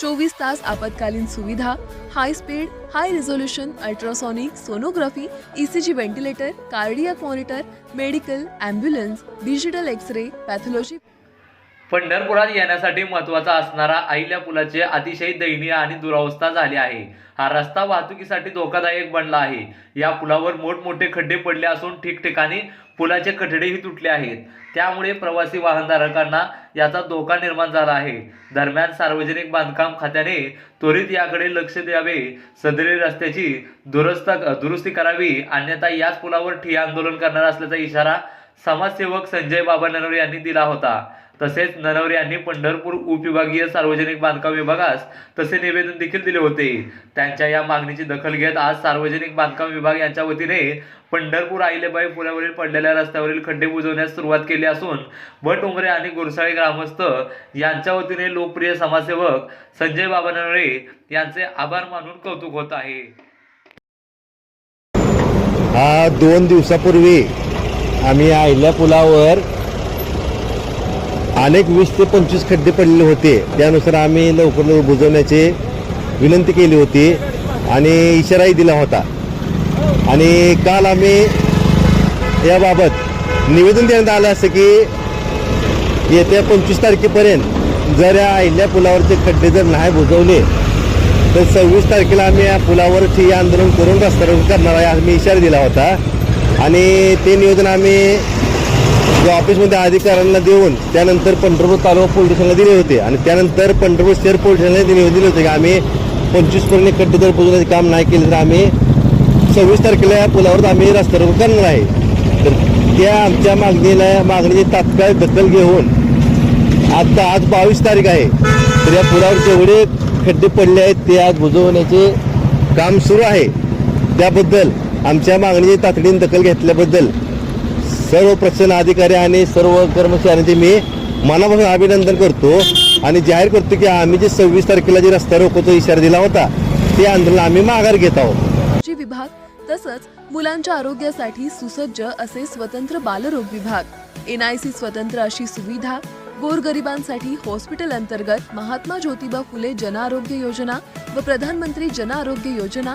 चोवीस तास आपत्कालीन सुविधा high speed high resolution ultrasonic sonography ECG ventilator cardiac monitor medical ambulance digital X ray pathology पंढरपुरात येण्यासाठी महत्त्वाचा असणारा अहिल्या पुलाचे अतिशय दयनीय आणि दुरावस्था झाली आहे. हा रस्ता वाहतुकीसाठी धोकादायक बनला आहे. या पुलावर मोठमोठे खड्डे पडले असून ठिकठिकाणी पुलाचे कठडेही तुटले आहेत. त्यामुळे प्रवासी वाहनधारकांना याचा धोका निर्माण झाला आहे. दरम्यान सार्वजनिक बांधकाम खात्याने त्वरित याकडे लक्ष द्यावे सदरी रस्त्याची दुरुस्त दुरुस्ती करावी अन्यथा याच पुलावर ठिय्या आंदोलन करणार असल्याचा इशारा समाजसेवक संजय बाबा नरवरे यांनी दिला होता. तसेच नरवरे यांनी पंढरपूर उपविभागीय सार्वजनिक बांधकाम विभागास तसे निवेदन देखील दिले होते. त्यांच्या या मागणीची दखल घेत आज सार्वजनिक बांधकाम विभाग यांच्या वतीने पंढरपूर आईलेबाई पुलावरील पडलेल्या रस्त्यावरील खड्डे बुजवण्यास सुरुवात केली असून भट उमरे आणि गुरसाळे ग्रामस्थ यांच्या वतीने लोकप्रिय समाजसेवक संजय बाबा नरवरे यांचे आभार मानून कौतुक होत आहे. हा दोन दिवसापूर्वी आम्ही आयल्या पुलावर अनेक वीस ते पंचवीस खड्डे पडलेले होते. त्यानुसार आम्ही लवकर लवकर बुजवण्याची विनंती केली होती आणि इशाराही दिला होता. आणि काल आम्ही याबाबत निवेदन देण्यात आलं असं की येत्या पंचवीस तारखेपर्यंत जर या अहिल्या पुलावरचे खड्डे जर नाही बुजवले तर सव्वीस तारखेला आम्ही या पुलावरची आंदोलन करून रस्ता रोको करणार आहे आम्ही इशारा दिला होता. आणि ते नियोजन आम्ही जो ऑफिसमध्ये अधिकाऱ्यांना देऊन त्यानंतर पंढरपूर तालुका पोलीस स्टेशनला दिले होते. आणि त्यानंतर पंढरपूर शहर पोलीस स्टेशनला निवेदन दिले होते की आम्ही पंचवीसपर्यंत खड्डे जर बुजवण्याचे काम नाही केले तर आम्ही सव्वीस तारखेला या पुलावर आम्ही रस्ता करणार आहे. तर त्या आमच्या मागणीला मागणीची तात्काळ दखल घेऊन आता आज बावीस तारीख आहे. तर या पुलावर जेवढे खड्डे पडले आहेत ते आज बुजवण्याचे काम सुरू आहे. त्याबद्दल आमच्या मागणीची तातडीने दखल घेतल्याबद्दल सर्व प्रशासन अधिकारी आणि सर्व कर्मचाऱ्यांचे मी मनापासून अभिनंदन करतो आणि जाहीर करतो की आम्ही जे सव्वीस तारखेला जे रस्ता रोखोचा इशारा दिला होता ते आंदोलन आम्ही माघार घेत आहोत. विभाग तसंच मुलांच्या आरोग्यासाठी सुसज्ज असे स्वतंत्र बालरोग विभाग एनआयसी स्वतंत्र अशी सुविधा गोरगरिबांसाठी हॉस्पिटल अंतर्गत महात्मा ज्योतिबा फुले जनआरोग्य योजना व प्रधानमंत्री जनआरोग्य योजना